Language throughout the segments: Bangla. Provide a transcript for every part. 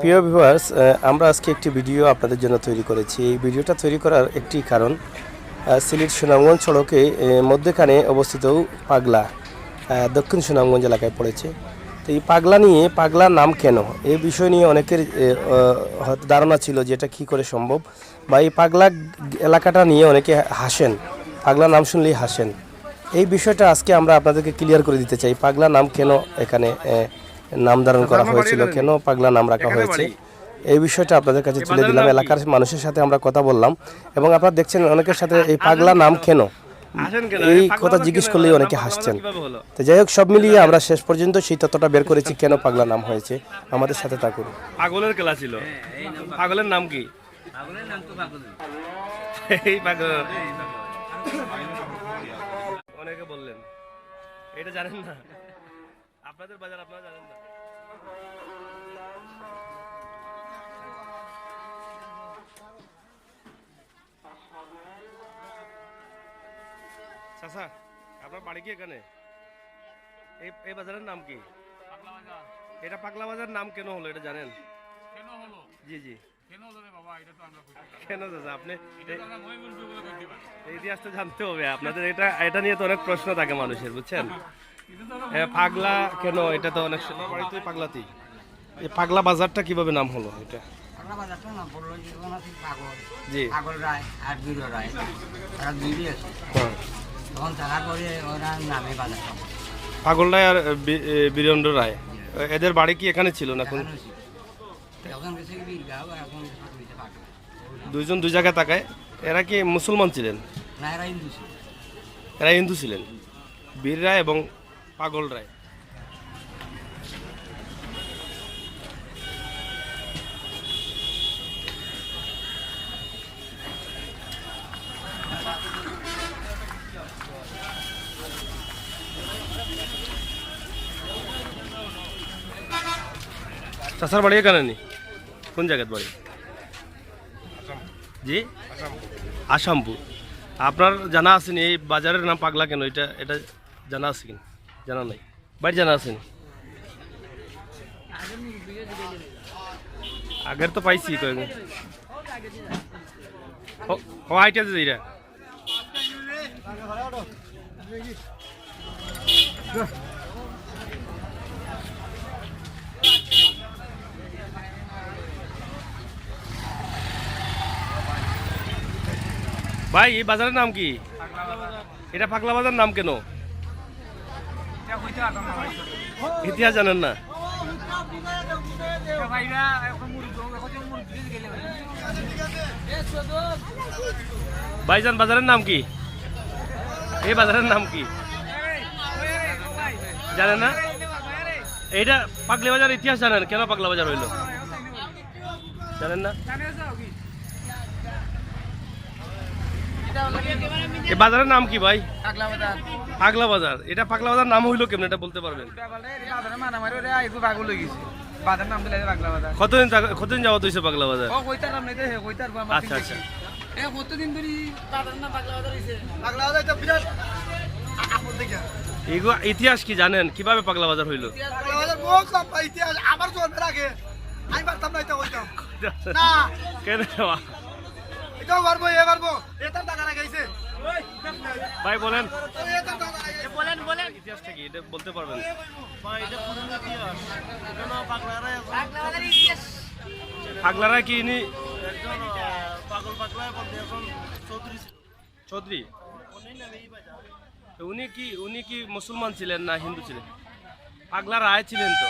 প্রিয় ভিউয়ার্স আমরা আজকে একটি ভিডিও আপনাদের জন্য তৈরি করেছি। এই ভিডিওটা তৈরি করার একটি কারণ সিলেট সুনামগঞ্জ সড়কে মধ্যখানে অবস্থিত পাগলা দক্ষিণ সুনামগঞ্জ এলাকায় পড়েছে। তো এই পাগলা নিয়ে, পাগলার নাম কেন? এই বিষয় নিয়ে অনেকের হয়তো ধারণা ছিল যে এটা কী করে সম্ভব। বা এই পাগলা এলাকাটা নিয়ে অনেকে হাসেন পাগলা নাম শুনলেই হাসেন। এই বিষয়টা আজকে আমরা আপনাদেরকে ক্লিয়ার করে দিতে চাই পাগলা নাম কেন এখানে নাম ধারণ করা হয়েছিল। কেন পাগলা নাম রাখা হয়েছে? এই বিষয়টা আপনাদের কাছে তুলে দিলাম। এলাকার মানুষের সাথে আমরা কথা বললাম এবং আপনারা দেখছেন অনেকের সাথে এই পাগলা নাম কেন? এই এই কথা জিজ্ঞেস করলেই অনেকে হাসছেন। তো যাই হোক সব মিলিয়ে আমরা শেষ পর্যন্ত সেই তথ্যটা বের করেছি কেন পাগলা নাম হয়েছে? আমাদের সাথে থাকুন। পাগলের খেলা ছিল। পাগলের নাম কি? এই পাগল। অনেকে বললেন এটা জানেন না? আপনাদের বাজার আপনারা জানেন না চাচা আপনার বাড়ি কি এখানে? এই এই বাজারের নাম কি? এটা পাগলা বাজার নাম কেন হলো এটা জানেন? কেন হলো? জি জি। কেন হলো রে বাবা এটা তো আমরা কেন দাদা আপনি তো ইতিহাসটা জানতে হবে আপনাদের এটা এটা নিয়ে তো অনেক প্রশ্ন থাকে মানুষের বুঝছেন? পাগলা কেন? এটা তো অনেক বাড়িতে পাগলাতি। এই পাগলা বাজারটা কীভাবে নাম হলো এটা? পাগলা জি। রায় আর বীর রায়। তারা দুইই আছে। হ্যাঁ। তখন তারা করে ওরা নামে বাজারটা পাগল রায় আর বীরেন্দ্র রায়। এদের বাড়ি কি এখানে ছিল না কোন? দুইজন দুই জায়গায় তাকায়। এরা কি মুসলমান ছিলেন? এরা হিন্দু ছিলেন। বীর রায় এবং পাগল রায়। চাষার বাড়ি এখানে নি? কোন জায়গার বাড়ি? জি? আসামপুর। আপনার জানা আছে এই বাজারের নাম পাগলা কেন? এটা এটা জানা আছে কিনা? জানা নাই। বাড়ি জানা আছে নি? আগের তো পাইছি এটা ভাই, এই বাজারের নাম কি? এটা পাগলা বাজার নাম কেন? ইতিহাস জানেন না? ভাইজান, বাজারের নাম কি? এই বাজারের নাম কি? জানেন না? এইটা পাগলা বাজার ইতিহাস জানেন, কেন পাগলা বাজার হইল? জানেন না? এই বাজারের নাম কি ভাই? পাগলা বাজার। এটা পাগলা বাজার নাম হইল কেমন? এটা বলতে পারবেন। কতদিন কতদিন যাওয়া হয়েছে পাগলা বাজার? আচ্ছা আচ্ছা। এ হইছে? ইতিহাস কি জানেন? কীভাবে পাগলা বাজার হইল? ইতিহাস আমার জন্মের আগে। আমি পারতাম না এটা কইতাম। না। কেন? এটাও পারব এ পারব। এটার টাকা লাগাইছে ভাই বলেন। এটার টাকা লাগাইছে বলেন বলেন। ইতিহাসটা কি এটা বলতে পারবেন। পাগলারা কি ইনি? চৌধুরী? তো উনি কি উনি কি মুসলমান ছিলেন না হিন্দু ছিলেন? পাগলা রায় ছিলেন তো।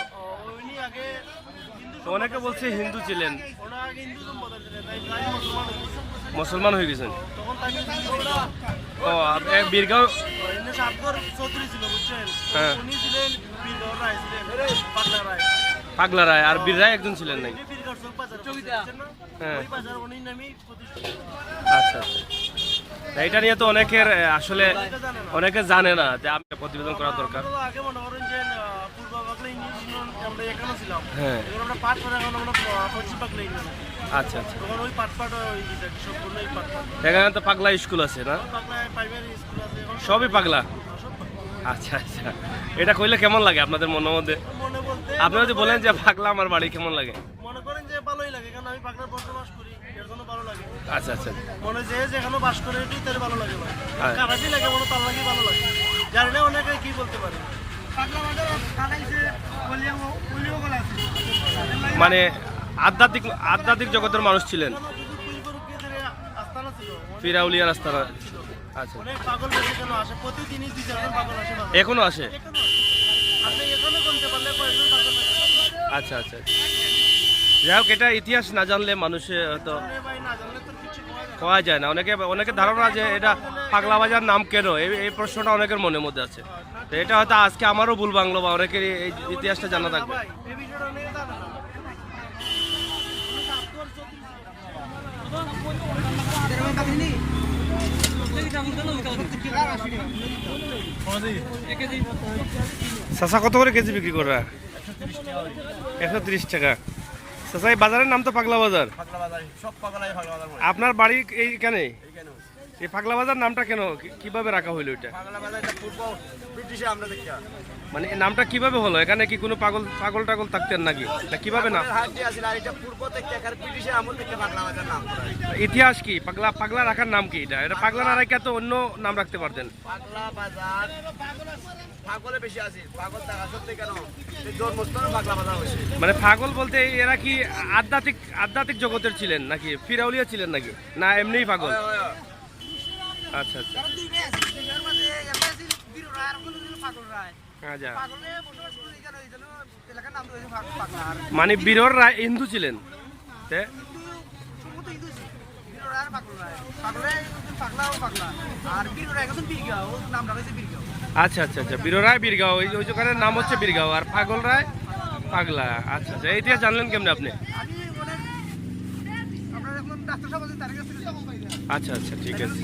তো অনেকে বলছে হিন্দু ছিলেন। মুসলমান হয়ে গেছেন। ও বীরগাঁও হ্যাঁ। পাগলা রায়, আর বীর রায় একজন ছিলেন নাকি? হ্যাঁ। আচ্ছা আচ্ছা। এটা নিয়ে তো অনেকের আসলে অনেকে জানে না যে আমি প্রতিবেদন করা দরকার। ছিলাম হ্যাঁ। এখন আমরা পাট পাট এখন আমরা প- পশ্চিম বাংলা আচ্ছা আচ্ছা। তখন ওই পাট পাট ওই সম্পূর্ণ ওই পাট পাট এখানে তো পাগলা স্কুল আছে না? বাংলায় প্রাইমারি স্কুল আছে সবই পাগলা? আচ্ছা আচ্ছা। এটা কইলে কেমন লাগে আপনাদের মনের মধ্যে? মনে আপনি যদি বলেন যে পাগলা আমার বাড়ি কেমন লাগে? মনে ভাই পাগলার বসবাস করি এর জন্য ভালো লাগে। আচ্ছা আচ্ছা। মনে যে যেখানে বাস করে এটাই তার ভালো লাগে হ্যাঁ। কারাটি লাগে মনে তার লাগে ভালো লাগে। জানি না অনেকে কি বলতে পারে। মানে আধ্যাত্মিক আধ্যাত্মিক জগতের মানুষ ছিলেন। ধরে আস্তানা। আচ্ছা। এখনও আসে? আসে। আচ্ছা আচ্ছা যাই হোক এটা ইতিহাস না জানলে মানুষে হয়তো না। যায় না। অনেকে অনেকে ধারণা যে এটা পাগলা বাজার নাম কেন? এই এই প্রশ্নটা অনেকের মনের মধ্যে আছে। তো এটা হয়তো আজকে আমারও ভুল বাংলো বা অনেকের এই ইতিহাসটা জানা থাকবে। চাচা কত করে কেজি বিক্রি করা? একশো তিরিশ টাকা। চাচা এই বাজারের নাম তো পাগলা বাজার। আপনার বাড়ি এইখানে এই পাগলা বাজার নামটা কেন? কীভাবে রাখা হইল এটা? পাগলা বাজার এটা পূর্ব ব্রিটিশে আমরা দেখি মানে নামটা কীভাবে হলো? এখানে কি কোনো পাগল পাগল টাগল থাকতেন নাকি? কীভাবে না। ইতিহাস কি? পাগলা পাগলা রাখার নাম কি এটা? এটা পাগলা না রাখা তো অন্য নাম রাখতে পারতেন। পাগলা বাজার পাগলে বেশি আছে পাগল থাকা সত্যি কেন এই জন্মস্থান পাগলা বাজার হয়েছে? মানে পাগল বলতে এরা কি আধ্যাত্মিক আধ্যাত্মিক জগতের ছিলেন নাকি? ফিরাউলিয়া ছিলেন নাকি? না এমনিই পাগল। আচ্ছা আচ্ছা আচ্ছা পাগলে বসবাস করে এখানে ওই জন্য এলাকার নাম রয়েছে পাগলা আর মানে বীরর রায় হিন্দু ছিলেন তে? সম্ভবত হিন্দু। বীর রায় আর পাগল রায়। পাগলে পাগলা ও পাগলা। আর বীর রায় একজন বীরগাঁও, বীরগাঁও। আচ্ছা আচ্ছা আচ্ছা বীর রায় বীরগাঁও ওই ওই দোকানের নাম হচ্ছে বীরগাঁও আর পাগল রায় পাগলা আচ্ছা আচ্ছা এই ইতিহাস জানলেন কেমনে আপনি মনে। আচ্ছা আচ্ছা ঠিক আছে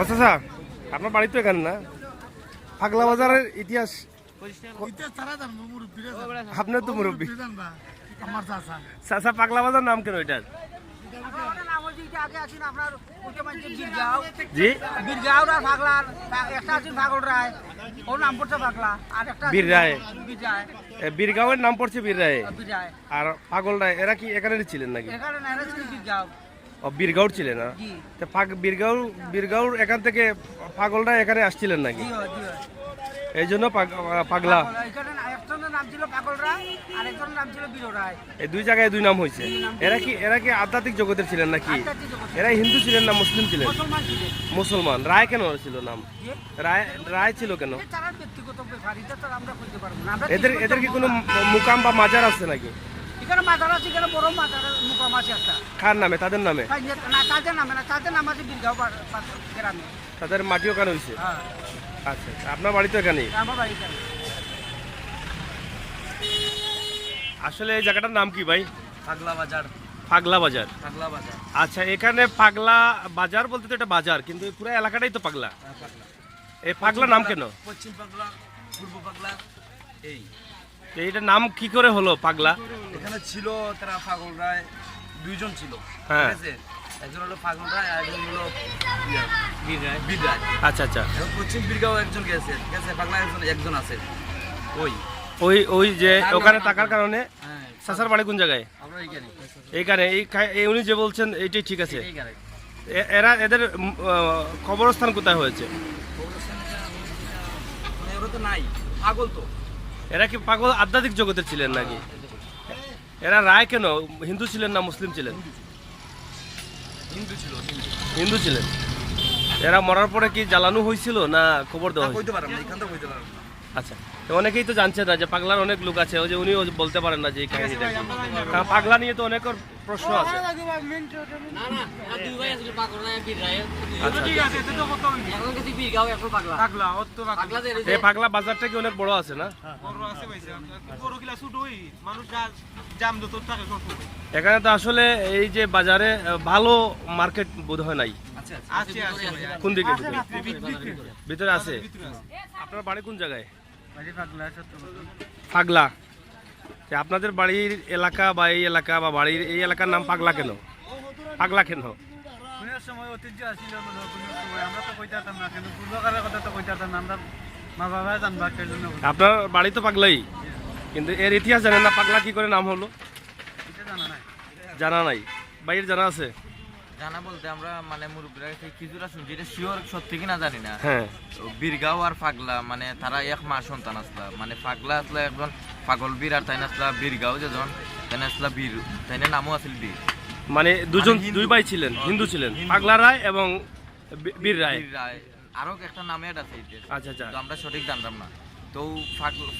আচ্ছা স্যার আপনার বাড়ি তো এখানে না। পাগলা বাজারের ইতিহাস আপনার তো মুরব্বী। চাচা। পাগলা বাজার নাম কেন এটার? পাগল রায়। পাগলা রায়। রায় বীরগাঁওয়ের নাম পড়ছে বীর রায়। আর পাগল রায় এরা কি এখানে ছিলেন নাকি? ও বীরগাঁওর ছিলেন না? জি। তো পাগ- বীরগাঁও বীরগাঁওর এখান থেকে পাগলরা এখানে আসছিলেন নাকি? এই জন্য পাগ- পাগলা। এই দুই জায়গায় দুই নাম হয়েছে এরা কি এরা কি আধ্যাত্মিক জগতের ছিলেন নাকি? এরা হিন্দু ছিলেন না মুসলিম ছিলেন? মুসলমান রায় কেন ছিল নাম? রায় রায় ছিল কেন? এদের এদের কি কোনো মুকাম বা মাজার আছে নাকি? এখানে মাজার আছে? এখানে বড় মাজার মুকাম আছে একটা? কার নামে? তাদের নামে? না তাদের নামে না তাদের নাম আছে পা- গ্রামে। তাদের মাটিও কেন হয়েছে হ্যাঁ। আচ্ছা আচ্ছা। আপনার বাড়ি তো এখানেই। আমার বাড়িতে আসলে এই জায়গাটার নাম কি ভাই? পাগলা বাজার। পাগলা বাজার। পাগলা বাজার। আচ্ছা এখানে পাগলা বাজার বলতে তো এটা বাজার কিন্তু পুরো এলাকাটাই তো পাগলা। এই পাগলা নাম কেন? পশ্চিম পাগলা পূর্ব পাগলা এই। তো এইটার নাম কি করে হলো পাগলা? এখানে ছিল তারা পাগল রায় দুইজন ছিল হ্যাঁ। আছে? একজন হলো পাগল রায় আর একজন হলো ইয়া, বীর রায়। আচ্ছা আচ্ছা। এবং পশ্চিম বীরগাঁও একজন গেছে ঠিক আছে? পাগলা একজন একজন আছে। ওই। ওই ওই যে ওখানে থাকার কারণে হ্যাঁ সাসার বাড়ি কোন জায়গায়? আমরা এইখানে। এইখানে এই খা- এই উনি যে বলছেন এইটাই ঠিক আছে। এইখানে এ- এরা এদের উম, আহ, কবরস্থান কোথায় হয়েছে? ওরা তো নাই পাগল তো। এরা কি পাগল আধ্যাত্মিক জগতের ছিলেন নাকি? এরা রায় কেন? হিন্দু ছিলেন না মুসলিম ছিলেন? হিন্দু ছিল হিন্দু হিন্দু ছিলেন। এরা মরার পরে কি জ্বালানো হয়েছিল না খবর দেওয়া হয়েছিল? আচ্ছা। অনেকেই তো জানছেন না যে পাগলার অনেক লোক আছে ওই যে উনিও বলতে পারেন না যে এই কাহিনীটা। কারণ পাগলা নিয়ে তো অনেক প্রশ্ন আছে। আচ্ছা এই পাগলা। বাজারটা কি অনেক বড় আছে না? এখানে তো আসলে এই যে বাজারে ভালো মার্কেট বোধ হয় নাই। কোন দিকে ভিতরে? ভিতরে আছে। আপনার বাড়ি কোন জায়গায়? পাগলা আপনাদের বাড়ির এলাকা বা এই এলাকা বা বাড়ির এই এলাকার নাম পাগলা কেন? পাগলা কেন? সময় ঐতিহ্য আমরা তো না কিন্তু পূর্বকালের কথা তো না। আমরা মা বাবা জানবা। আপনার বাড়ি তো পাগলাই কিন্তু এর ইতিহাস জানেন না পাগলা কি করে নাম হলো? জানা নাই। জানা নাই। বাইরের জানা আছে? জানা বলতে আমরা মানে মুরব্বীরা সেই কিছুটা শুনছি এটা শিওর সত্যি কিনা জানি না। হ্যাঁ। বীরগাঁও আর পাগলা মানে তারা এক মা সন্তান আসলা। মানে পাগলা আসলা একজন পাগল বীর আর তাই আসলা বীরগাঁও যেজন তাই আসলা বীর তাই নামও আছিল বীর। মানে দুজন মানে হিন্দু। দুই ভাই ছিলেন হিন্দু ছিলেন। পাগলা রায় এবং বীর রায়। বীর রায়। আরও একটা নামে এটা আছে আচ্ছা আচ্ছা। তো আমরা সঠিক জানতাম না। তো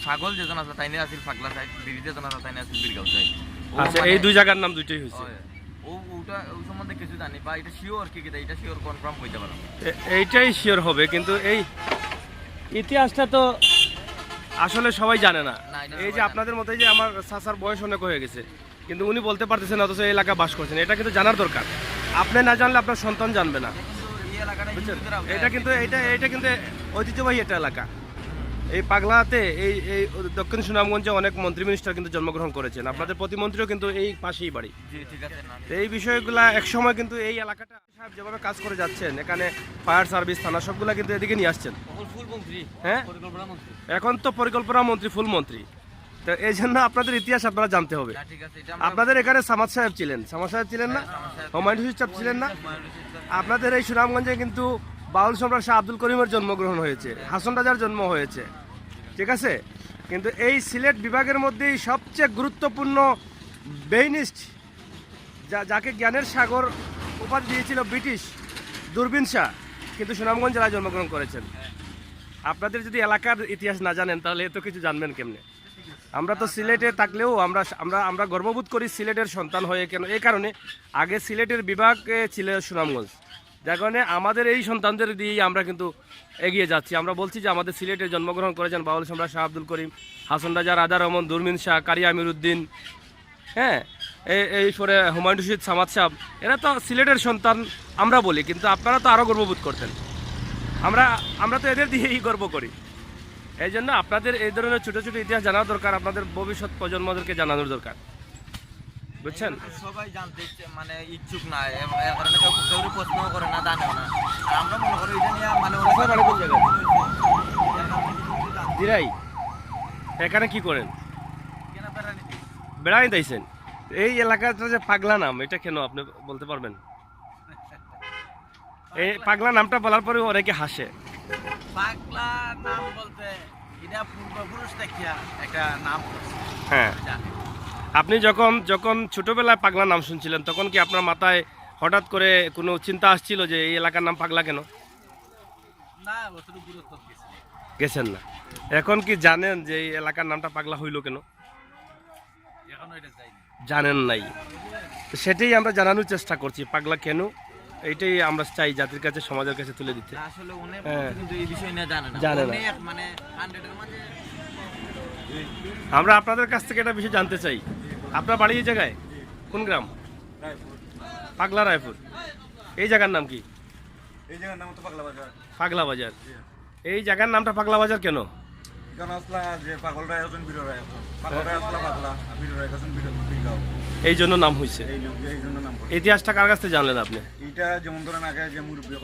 পাগল যেজন আছে তাই আছিল পাগলা সাইড বীর যেজন আছে তাই আছিল বীরগাঁও সাইড আচ্ছা এই দুই জায়গার নাম দুইটাই হয়েছে। ও ওটা ওই সম্বন্ধে কিছু জানি বা এটা শিওর কি কি এটা শিওর কনফার্ম হইতে পারো। এইটাই শিওর হবে কিন্তু এই ইতিহাসটা তো আসলে সবাই জানে না। এই যে আপনাদের মতো যে আমার বয়স অনেক হয়ে গেছে কিন্তু উনি বলতে পারতেছেন অথচ এই এলাকা বাস করছেন এটা কিন্তু জানার দরকার। আপনি না জানলে আপনার সন্তান জানবে না। বুঝছেন? এটা কিন্তু এটা এটা কিন্তু ঐতিহ্যবাহী একটা এলাকা। এই পাগলাতে এই এই দক্ষিণ সুনামগঞ্জে অনেক মন্ত্রী মিনিস্টার কিন্তু জন্মগ্রহণ করেছেন। আপনাদের প্রতিমন্ত্রীও কিন্তু এই পাশেই বাড়ি। এই বিষয়গুলা একসময় কিন্তু এই এলাকাটা সাহেব যেভাবে কাজ করে যাচ্ছেন এখানে ফায়ার সার্ভিস থানা সবগুলা কিন্তু এদিকে নিয়ে আসছেন। হ্যাঁ? এখন তো পরিকল্পনা মন্ত্রী ফুল মন্ত্রী। তো এই জন্য আপনাদের ইতিহাস আপনারা জানতে হবে। আমরা আপনাদের এখানে সামাদ সাহেব ছিলেন। সামাদ সাহেব ছিলেন না? হুমায়ুন হুসিন সাহেব ছিলেন না? আপনাদের এই সুনামগঞ্জে কিন্তু বাউল সম্রাট শাহ আব্দুল করিমের জন্মগ্রহণ হয়েছে হাসন রাজার জন্ম হয়েছে। ঠিক আছে? কিন্তু এই সিলেট বিভাগের মধ্যেই সবচেয়ে গুরুত্বপূর্ণ বেইনিস্ট যা, যাকে জ্ঞানের সাগর উপাধি দিয়েছিল ব্রিটিশ দূরবীন শাহ, কিন্তু সুনামগঞ্জ জেলায় জন্মগ্রহণ করেছেন। আপনাদের যদি এলাকার ইতিহাস না জানেন, তাহলে এত কিছু জানবেন কেমনে? আমরা তো সিলেটে থাকলেও আমরা আমরা আমরা গর্ববোধ করি সিলেটের সন্তান হয়ে কেন, এই কারণে আগে সিলেটের বিভাগ ছিল সুনামগঞ্জ। যার কারণে আমাদের এই সন্তানদের দিয়েই আমরা কিন্তু এগিয়ে যাচ্ছি। আমরা বলছি যে আমাদের সিলেটে জন্মগ্রহণ করেছেন বাউল সম্রাট শাহ আব্দুল করিম, হাসন রাজা রাজা রহমান দুরমিন শাহ, কারি আমির উদ্দিন হ্যাঁ এই পরে হুমায়ুন রশিদ, সামাদ সাহ, এরা তো সিলেটের সন্তান আমরা বলি, কিন্তু আপনারা তো আরও গর্ববোধ করতেন। আমরা আমরা তো এদের দিয়েই গর্ব করি। এই জন্য আপনাদের এই ধরনের ছোটো ছোটো ইতিহাস জানা দরকার, আপনাদের ভবিষ্যৎ প্রজন্মদেরকে জানানোর দরকার। বুঝছেন? সবাই জানতে মানে ইচ্ছুক না এর কারণে কেউ কেউ প্রশ্ন করে না জানেও না। আর আমরা মনে করি এটা নিয়ে মানে বাড়ি কোন জায়গায়? দিরাই এখানে কি করেন? বেড়াই দিয়েছেন এই এলাকাটা যে পাগলা নাম এটা কেন আপনি বলতে পারবেন? এই পাগলা নামটা বলার পরে অনেকে হাসে? পাগলা নাম বলতে এটা পূর্বপুরুষ দেখিয়া একটা নাম হ্যাঁ। আপনি যখন যখন ছোটবেলায় পাগলা নাম শুনছিলেন তখন কি আপনার মাথায় হঠাৎ করে কোনো চিন্তা আসছিল যে এই এলাকার নাম পাগলা কেন? গেছেন না। এখন কি জানেন যে এই এলাকার নামটা পাগলা হইল কেন? জানেন নাই। সেটাই আমরা জানানোর চেষ্টা করছি পাগলা কেন? এইটাই আমরা চাই জাতির কাছে সমাজের কাছে তুলে দিতে। হ্যাঁ। মানে আমরা আপনাদের কাছ থেকে এটা বিষয় জানতে চাই। আপনার বাড়ি এই জায়গায়? কোন গ্রাম? পাগলা রায়পুর। এই জায়গার নাম কি? এই জায়গার নাম তো পাগলা বাজার। পাগলা বাজার। এই জায়গার নামটা পাগলা বাজার কেন? এই জন্য নাম হয়েছে ইতিহাসটা কার কাছ থেকে জানলেন আপনি? এইটা যেমন ধরেন আগে যে মুরব্বী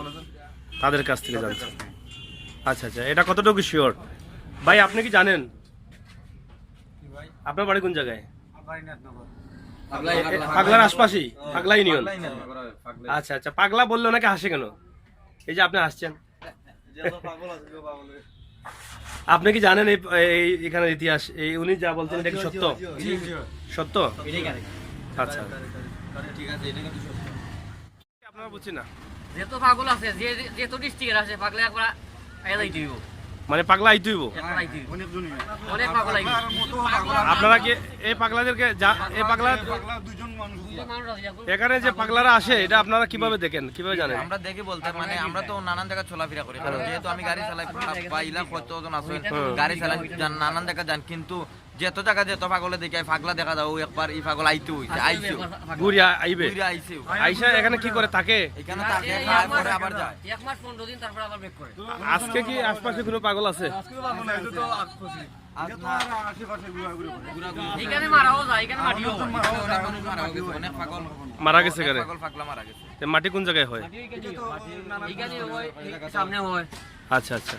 তাদের কাছ থেকে জানছেন আচ্ছা আচ্ছা এটা কতটুকু শিওর ভাই আপনি কি জানেন? আপনার বাড়ি কোন জায়গায়? পাগলার আশপাশেই পাগলা ইউনিয়ন আচ্ছা আচ্ছা পাগলা বললে ওনাকে হাসে কেন? এই যে আপনি হাসছেন। আপনি কি জানেন এই এই এখানের ইতিহাস? এই উনি যা বলছেন এটা কি সত্য? সত্য? আচ্ছা আপনারা বুঝছি না। যেহেতু পাগল আছে যে যেহেতু ডিস্ট্রিক্টের আছে পাগলে একবার এলাই দিব। মানে পাগলা আইতে আই দিব অনেক পাগল আইব আপনারা কি এই পাগলাদেরকে যা- এই পাগলা পাগলা দুজন মানুষ মানুষ আছে এখন। যে পাগলারা আসে এটা আপনারা কীভাবে দেখেন? কীভাবে জানেন? আমরা দেখে বলতে মানে আমরা তো নানান জায়গায় চলাফেরা করি। কারণ যেহেতু আমি গাড়ি চালাই বা ইলা কতজন আসেন গাড়ি চালাই যান, নানান জায়গায় যান। কিন্তু যেত জায়গা যেত পাগলে দেখে পাগলা দেখা যাও একবার এই পাগল আইতে হইছে আইছেও ঘুরে আইবে। ঘুরে আইছেও আইসা এখানে কি করে? থাকে? এখানে তাকে খায় পরে আবার যায়। এক মাস পনেরো দিন তারপর আবার ব্রেক করে। আজকে কি আশপাশে কোনো পাগল আছে? আশেপাশে অনেক পাগল। মারা গেছে অনেক কেন পাগল পাগলা মারা গেছে। মাটি কোন জায়গায় হয়? এখানে হয়। এই সামনে হয়। আচ্ছা আচ্ছা।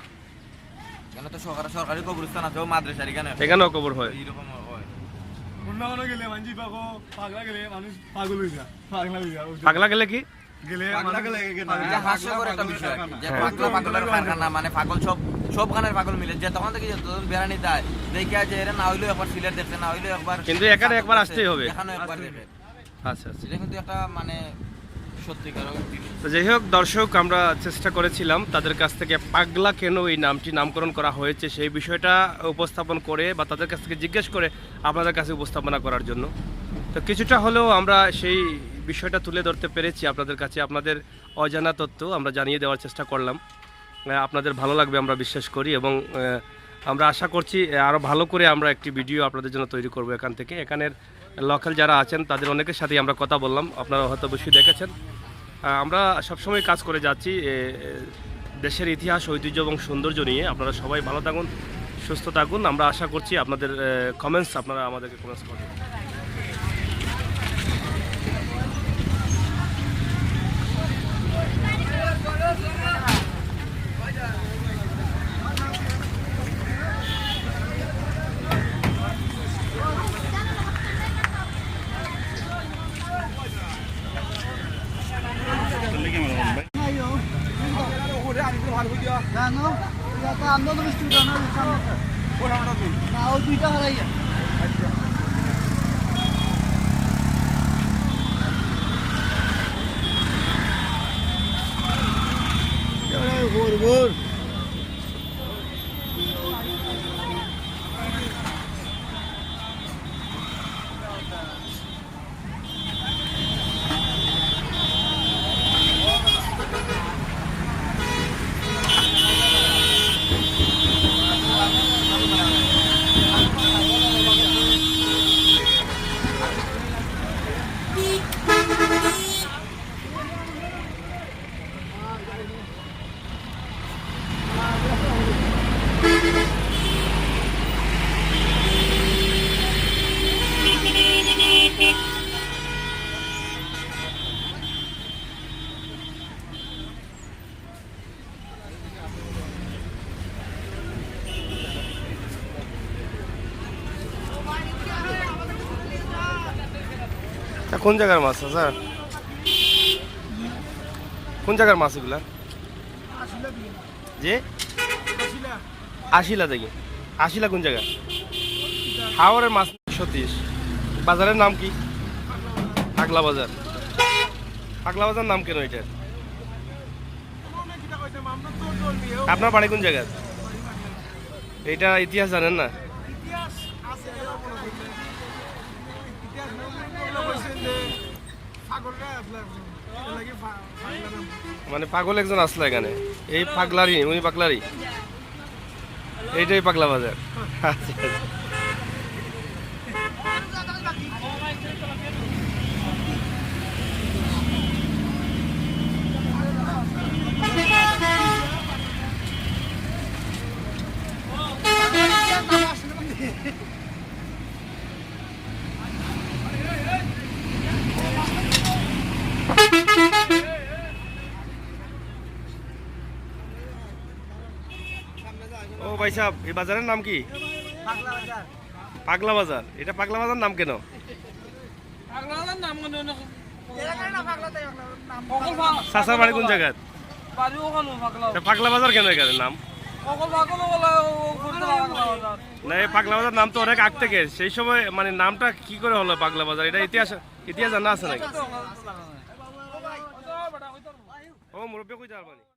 কেন তো সরকারি সরকারি কবরস্থান আছে মাদ্রাসার এখানে এখানেও কবর হয়। এইরকম হয় অন্য গেলে মানজি পাগো পাগলা গেলে মানুষ পাগল হয়ে যায় পাগলা হয়ে যায়। পাগলা গেলে কি? গেলে পাগলা গেলে এটা হাস্যকর একটা বিষয়। আর কি। যে পাগলা পাগলের কারখানা মানে পাগল সব সব খানের পাগল মিলে। যে তখন থেকে যতদিন বেড়ানি দেয় দেখে আছে এরা না হইলেও একবার সিলেট দেখছে না হইলেও একবার কিন্তু এখানে একবার আসতেই হবে। এখানে একবার দেখে। আচ্ছা আচ্ছা। কিন্তু একটা মানে যাই হোক, দর্শক, আমরা চেষ্টা করেছিলাম তাদের কাছ থেকে পাগলা কেন এই নামটি নামকরণ করা হয়েছে সেই বিষয়টা উপস্থাপন করে বা তাদের কাছ থেকে জিজ্ঞেস করে আপনাদের কাছে উপস্থাপনা করার জন্য। তো কিছুটা হলেও আমরা সেই বিষয়টা তুলে ধরতে পেরেছি আপনাদের কাছে। আপনাদের অজানা তথ্য আমরা জানিয়ে দেওয়ার চেষ্টা করলাম। আপনাদের ভালো লাগবে আমরা বিশ্বাস করি এবং আমরা আশা করছি আরও ভালো করে আমরা একটি ভিডিও আপনাদের জন্য তৈরি করব এখান থেকে। এখানের লোকাল যারা আছেন, তাদের অনেকের সাথেই আমরা কথা বললাম। আপনারা হয়তো অবশ্যই দেখেছেন। আমরা সবসময় কাজ করে যাচ্ছি দেশের ইতিহাস, ঐতিহ্য এবং সৌন্দর্য নিয়ে। আপনারা সবাই ভালো থাকুন, সুস্থ থাকুন। আমরা আশা করছি আপনাদের কমেন্টস আপনারা আমাদেরকে কমেন্টস করবেন জানো এটা আন্দোলন স্টুডেন্ট না ও দুইটা হারাইয়া তা কোন জায়গার মাছ, স্যার? কোন জায়গার মাছ এগুলা? যে আশিলা থেকে। আশিলা কোন জায়গা? হাওড়ের মাছ সতীশ? বাজারের নাম কি? পাগলা বাজার। পাগলা বাজার নাম কেন এটার? আপনার বাড়ি কোন জায়গায় এইটা ইতিহাস জানেন না? মানে পাগল একজন আসলো এখানে। এই পাগলারি উনি পাগলারি। এইটাই পাগলা বাজার। আচ্ছা, ভাই সাহেব, এই বাজারের নাম কি? পাগলা বাজার। এটা পাগলা বাজার নাম কেন? চাষার বাড়ি কোন জায়গায়? পাগলা বাজার কেন এখানে নাম? না, এই পাগলা বাজার নাম তো অনেক আগ থেকে। সেই সময় মানে নামটা কি করে হলো পাগলা বাজার? এটা ইতিহাস ইতিহাস জানা আছে নাকি? ও, মুরব্বী কই যার মানে?